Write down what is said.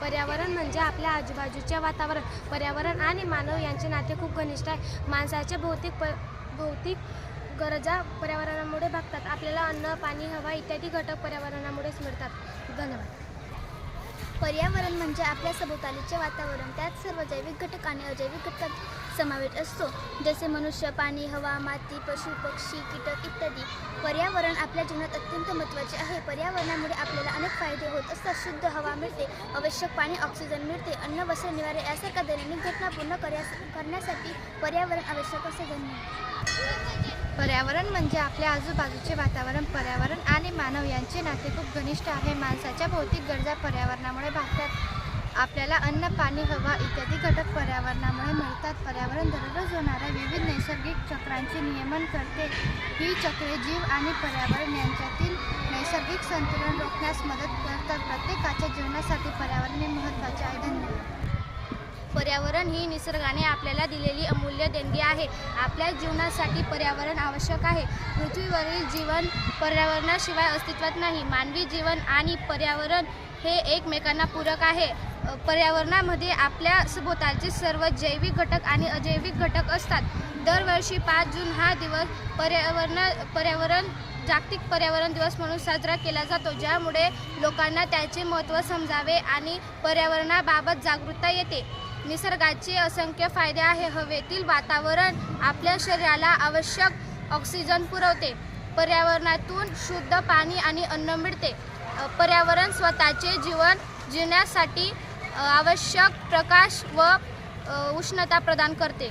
पर्यावरण म्हणजे आपल्या आजूबाजूचे वातावरण. पर्यावरण आणि मानव यांचे नाते खूप घनिष्ठ आहे. माणसाच्या भौतिक प भौतिक गरजा पर्यावरणामुळे भागतात. आपल्याला अन्न पाणी हवा इत्यादी घटक पर्यावरणामुळेच मिळतात. धन्यवाद. पर्यावरण म्हणजे आपल्या सभोवतालीचे वातावरण. त्यात सर्व जैविक घटक आणि अजैविक घटकात समावेश असतो. जसे मनुष्य पाणी हवा माती पशु पक्षी कीटक इत्यादी. पर्यावरण आपल्या जीवनात अत्यंत महत्त्वाचे आहे. पर्यावरणामुळे आपल्याला अनेक फायदे होत असतात. शुद्ध हवा मिळते आवश्यक पाणी ऑक्सिजन मिळते अन्न वस्त्र निवारे यासारख्या दैनंदिन घटना पूर्ण करण्यासाठी पर्यावरण आवश्यक असे धन्यवाद पर्यावरण म्हणजे आपल्या आजूबाजूचे वातावरण पर्यावरण आणि मानव यांचे नाते खूप घनिष्ठ आहे. माणसाच्या भौतिक गरजा पर्यावरणामुळे भागतात आपल्याला अन्न पाणी हवा इत्यादी घटक पर्यावरणामुळे मिळतात. पर्यावरण दररोज होणाऱ्या विविध नैसर्गिक चक्रांचे नियमन करते. ही चक्रे जीव आणि पर्यावरण यांच्यातील नैसर्गिक संतुलन रोखण्यास मदत करतात. प्रत्येकाच्या जीवनासाठी पर्यावरण हे महत्त्वाचे आहे. धन्यवाद. पर्यावरण ही निसर्गाने आपल्याला दिलेली अमूल्य देणगी आहे. आपल्या जीवनासाठी पर्यावरण आवश्यक आहे. पृथ्वीवरील जीवन पर्यावरणाशिवाय अस्तित्वात नाही. मानवी जीवन आणि पर्यावरण हे एकमेकांना पूरक आहे. पर्यावरणामध्ये आपल्या सभोवतालचे सर्व जैविक घटक आणि अजैविक घटक असतात. दरवर्षी पाच जून हा दिवस पर्यावरण पर्यावरण जागतिक पर्यावरण दिवस म्हणून साजरा केला जातो ज्यामुळे लोकांना त्याचे महत्त्व समजावे आणि पर्यावरणाबाबत जागरूकता येते. निसर्गाचे असंख्य फायदे आहे. हवेतील वातावरण आपल्या शरीराला आवश्यक ऑक्सिजन पुरवते. पर्यावरणातून शुद्ध पाणी आणि अन्न मिळते. पर्यावरण स्वतःचे जीवन जिण्यासाठी आवश्यक प्रकाश व उष्णता प्रदान करते.